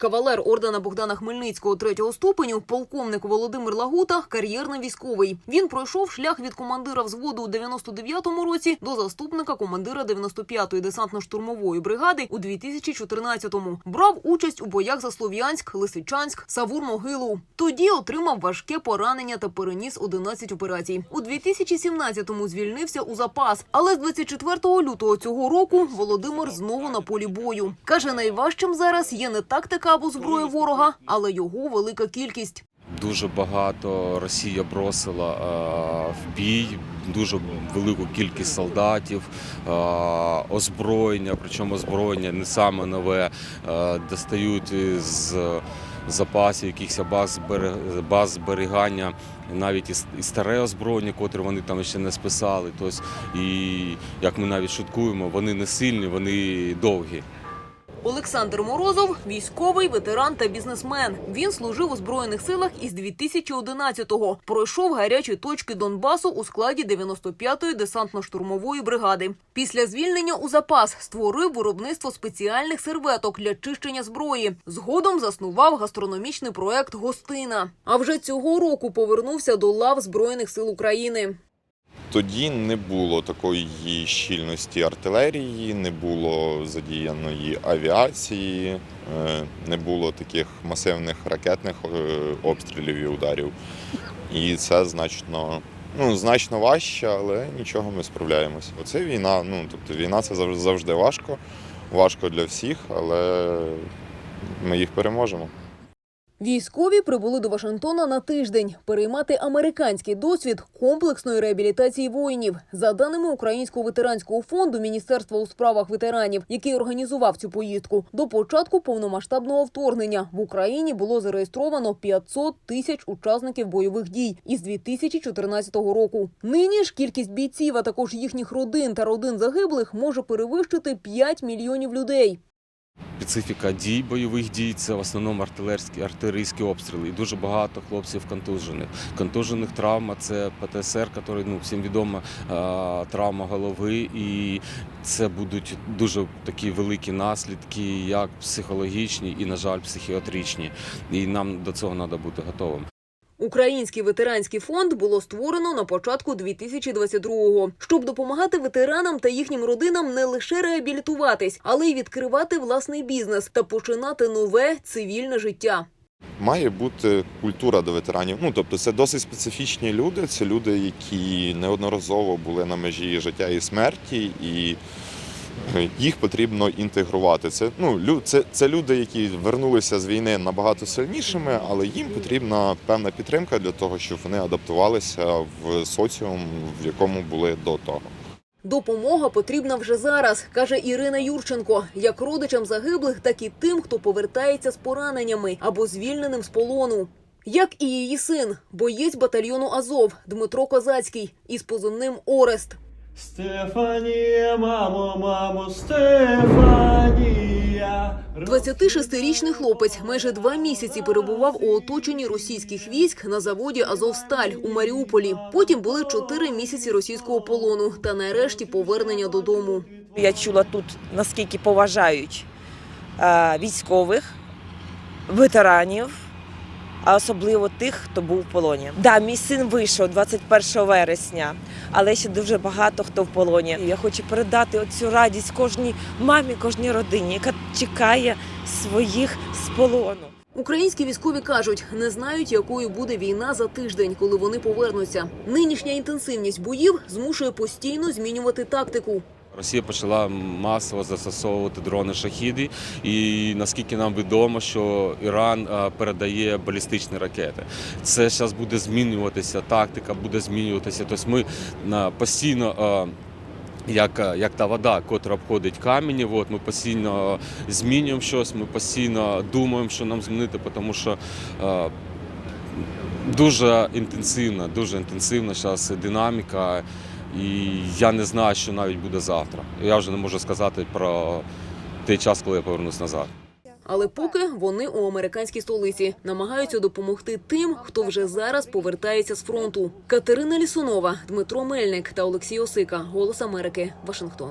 Кавалер ордена Богдана Хмельницького третього ступеню, полковник Володимир Лагута, кар'єрний військовий. Він пройшов шлях від командира взводу у 99-му році до заступника командира 95-ї десантно-штурмової бригади у 2014-му. Брав участь у боях за Слов'янськ, Лисичанськ, Савур-Могилу. Тоді отримав важке поранення та переніс 11 операцій. У 2017-му звільнився у запас, але з 24 лютого цього року Володимир знову на полі бою. Каже, найважчим зараз є не тактика або зброя ворога, але його велика кількість. Дуже багато Росія бросила е, в бій, дуже велику кількість солдатів, е, озброєння, причому озброєння не саме нове, е, достають з запасів якихось баз, баз зберігання, навіть і старе озброєння, котре вони там ще не списали. Тобто, і як ми навіть шуткуємо, вони не сильні, вони довгі. Олександр Морозов військовий ветеран та бізнесмен. Він служив у збройних силах із 2011-го. Пройшов гарячі точки Донбасу у складі 95-ї десантно-штурмової бригади. Після звільнення у запас створив виробництво спеціальних серветок для чищення зброї. Згодом заснував гастрономічний проект Гостина. А вже цього року повернувся до лав збройних сил України. Тоді не було такої щільності артилерії, не було задіяної авіації, е, не було таких масивних ракетних е, обстрілів і ударів. І це значно, ну, значно важче, але нічого ми справляємося. Оце війна. Ну, тобто війна це завжди- завжди важко. Важко для всіх, але ми їх переможемо. Військові прибули до Вашингтона на тиждень переймати американський досвід комплексної реабілітації воїнів. За даними Українського ветеранського фонду Міністерства у справах ветеранів, який організував цю поїздку, до початку повномасштабного вторгнення в Україні було зареєстровано 500 тисяч учасників бойових дій із 2014 року. Нині ж кількість бійців, а також їхніх родин та родин загиблих може перевищити 5 мільйонів людей. Специфіка дій бойових дій це в основному артилерські артилерійські обстріли. І дуже багато хлопців контужених. Контужених травма це ПТСР, який ну всім відома травма голови, і це будуть дуже такі великі наслідки, як психологічні і, на жаль, психіатричні. І нам до цього треба бути готовим. Український ветеранський фонд було створено на початку 2022-го, щоб допомагати ветеранам та їхнім родинам не лише реабілітуватись, але й відкривати власний бізнес та починати нове цивільне життя. Має бути культура до ветеранів. Ну тобто, це досить специфічні люди. Це люди, які неодноразово були на межі життя і смерті, і їх потрібно інтегрувати. Це ну це, це люди, які вернулися з війни набагато сильнішими, але їм потрібна певна підтримка для того, щоб вони адаптувалися в соціум, в якому були до того. Допомога потрібна вже зараз, каже Ірина Юрченко, як родичам загиблих, так і тим, хто повертається з пораненнями або звільненим з полону. Як і її син, боєць батальйону Азов Дмитро Козацький із позивним Орест. Стефанія, мамо, мамо, Стефанія. 26-річний хлопець майже два місяці перебував у оточенні російських військ на заводі Азовсталь у Маріуполі. Потім були чотири місяці російського полону та нарешті повернення додому. Я чула тут, наскільки поважають е, військових, ветеранів, а особливо тих, хто був в полоні. Да, мій син вийшов 21 вересня, але ще дуже багато хто в полоні. Я хочу передати оцю радість кожній мамі, кожній родині, яка чекає своїх з полону. Українські військові кажуть, не знають, якою буде війна за тиждень, коли вони повернуться. Нинішня інтенсивність боїв змушує постійно змінювати тактику. Росія почала масово застосовувати дрони шахіди, і наскільки нам відомо, що Іран е, передає балістичні ракети. Це зараз буде змінюватися, тактика буде змінюватися. Тобто ми постійно. е, Як, е, як та вода, котра обходить камені, от ми постійно змінюємо щось, ми постійно думаємо, що нам змінити, тому що е, дуже інтенсивна, дуже інтенсивна зараз динаміка. І я не знаю, що навіть буде завтра. Я вже не можу сказати про той час, коли я повернусь назад. Але поки вони у американській столиці намагаються допомогти тим, хто вже зараз повертається з фронту. Катерина Лісунова, Дмитро Мельник та Олексій Осика. Голос Америки. Вашингтон.